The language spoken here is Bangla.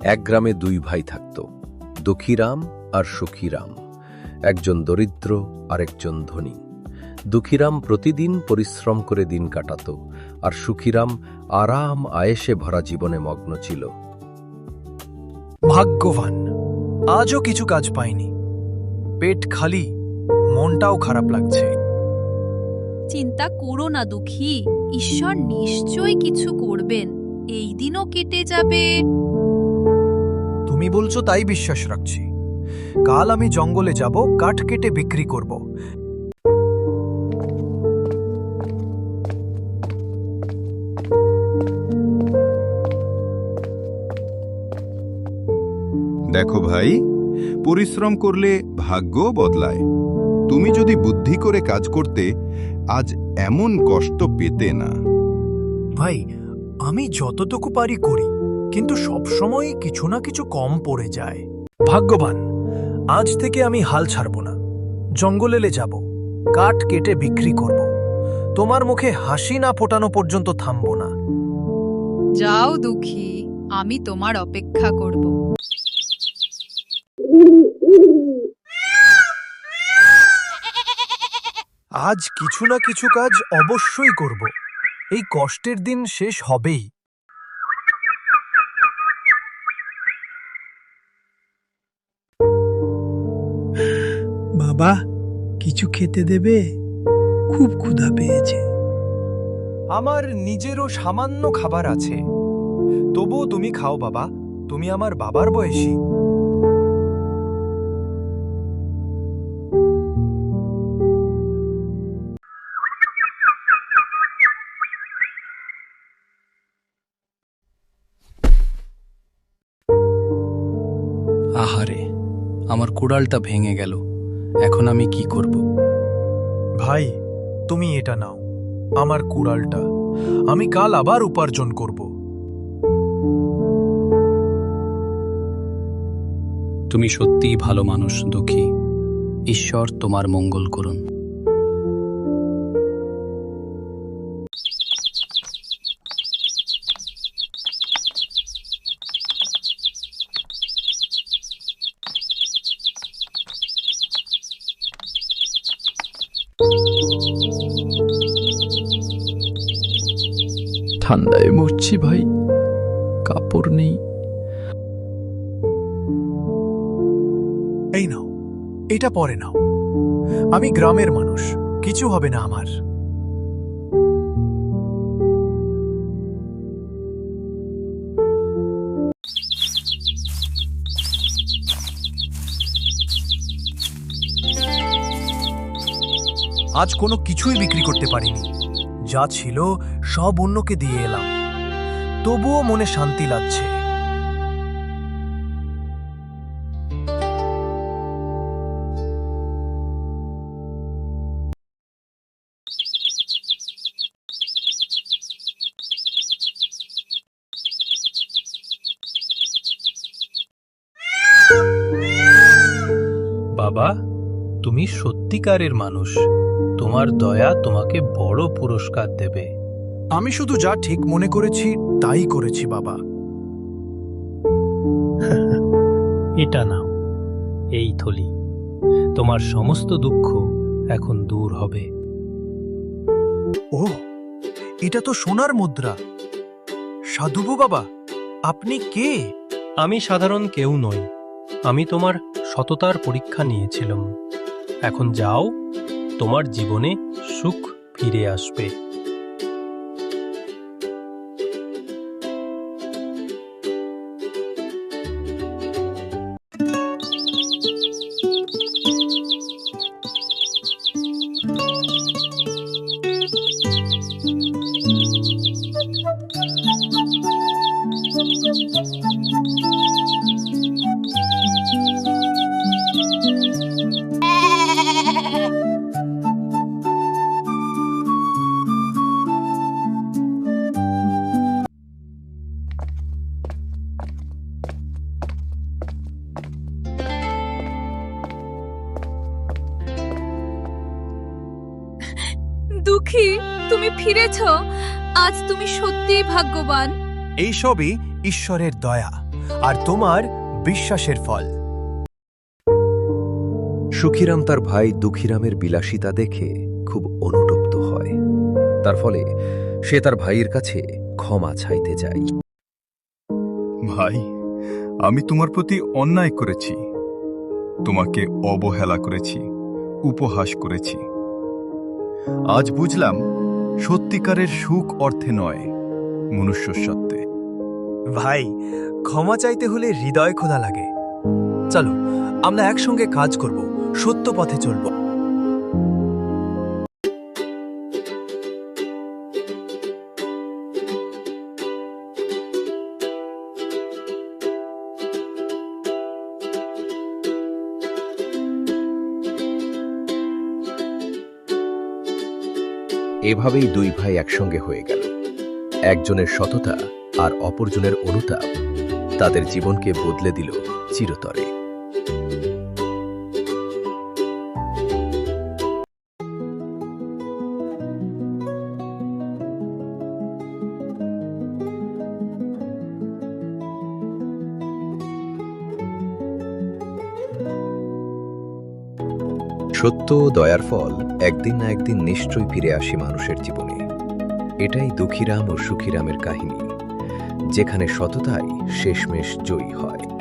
এক গ্রামে দুই ভাই থাকত দুঃখীরাম আর সুখীরাম। একজন দরিদ্র আর একজন ধনী। দুঃখীরাম প্রতিদিন পরিশ্রম করে দিন কাটাত আর সুখীরাম আরাম আয়েসে ভরা জীবনে মগ্ন ছিল। ভাগ্যবান আজও কিছু কাজ পাইনি। পেট খালি মনটাও খারাপ লাগছে। চিন্তা করো না দুঃখী ঈশ্বর নিশ্চয়ই কিছু করবেন। এই দিনও কেটে যাবে। তুমি বলছো তাই বিশ্বাস রাখছি। কাল আমি জঙ্গলে যাব কাঠ কেটে বিক্রি করব। দেখো ভাই পরিশ্রম করলে ভাগ্য বদলায়। তুমি যদি বুদ্ধি করে কাজ করতে আজ এমন কষ্ট পেতে না। ভাই আমি যতটুকু পারি করি। কিন্তু সবসময় কিছু না কিছু কম পড়ে যায়। ভাগ্যবান আজ থেকে আমি হাল ছাড়ব না। জঙ্গলেলে যাব কাঠ কেটে বিক্রি করব। তোমার মুখে হাসি না ফোটানো পর্যন্ত থামব না। যাও দুঃখী আমি তোমার অপেক্ষা করব। আজ কিছু না কিছু কাজ অবশ্যই করব। এই কষ্টের দিন শেষ হবেই। বাবা, কিছু খেতে দেবে? খুব ক্ষুধা পেয়েছে। আমার নিজেরও সামান্য খাবার আছে। তবুও তুমি খাও বাবা, তুমি আমার বাবার বয়সী। আহারে আমার কুড়ালটা ভেঙে গেল। এখন আমি কি করব? ভাই তুমি এটা নাও আমার কুড়ালটা। আমি কাল আবার উপার্জন করব। তুমি সত্যিই ভালো মানুষ দুঃখী। ঈশ্বর তোমার মঙ্গল করুন। ঠান্ডায় মরছি ভাই। কাপড় নেই। এই নাও, এটা পরে নাও। আমি গ্রামের মানুষ, কিছু হবে না আমার। আজ কোনো কিছুই বিক্রি করতে পারিনি। যা ছিল সব অন্যকে দিয়ে এলাম। তবুও মনে শান্তি লাগছে। বাবা? তুমি সত্যিকারের মানুষ। তোমার দয়া তোমাকে বড় পুরস্কার দেবে। আমি শুধু যা ঠিক মনে করেছি তাই করেছি বাবা। এটা নাও এই থলি। তোমার সমস্ত দুঃখ এখন দূর হবে। ও এটা তো সোনার মুদ্রা। সাধুবু বাবা আপনি কে? আমি সাধারণ কেউ নই। আমি তোমার সততার পরীক্ষা নিয়েছিলাম। এখন যাও তোমার জীবনে সুখ ফিরে আসবে। দুঃখী তুমি ফিরেছ। আজ তুমি সত্যিই ভাগ্যবান। এইসবই ঈশ্বরের দয়া আর তোমার বিশ্বাসের ফল। সুখীরাম তার ভাই দুঃখীরামের বিলাসিতা দেখে খুব অনুতপ্ত হয়। তার ফলে সে তার ভাইয়ের কাছে ক্ষমা চাইতে যায়। ভাই আমি তোমার প্রতি অন্যায় করেছি। তোমাকে অবহেলা করেছি উপহাস করেছি। আজ বুঝলাম সত্যিকারের সুখ অর্থে নয়, মনুষ্য সত্ত্বে ভাই, ক্ষমা চাইতে হলে হৃদয় খোলা লাগে। চলো, আমরা একসঙ্গে কাজ করব, সত্য পথে চলব। এভাবেই দুই ভাই একসঙ্গে হয়ে গেল। একজনের সততা আর অপরজনের অনুতাপ তাদের জীবনকে বদলে দিল চিরতরে। সত্য ও দয়ার ফল একদিন না একদিন নিশ্চয়ই ফিরে আসে মানুষের জীবনে। এটাই দুঃখীরাম ও সুখীরামের কাহিনী, যেখানে সততাই শেষমেশ জয়ী হয়।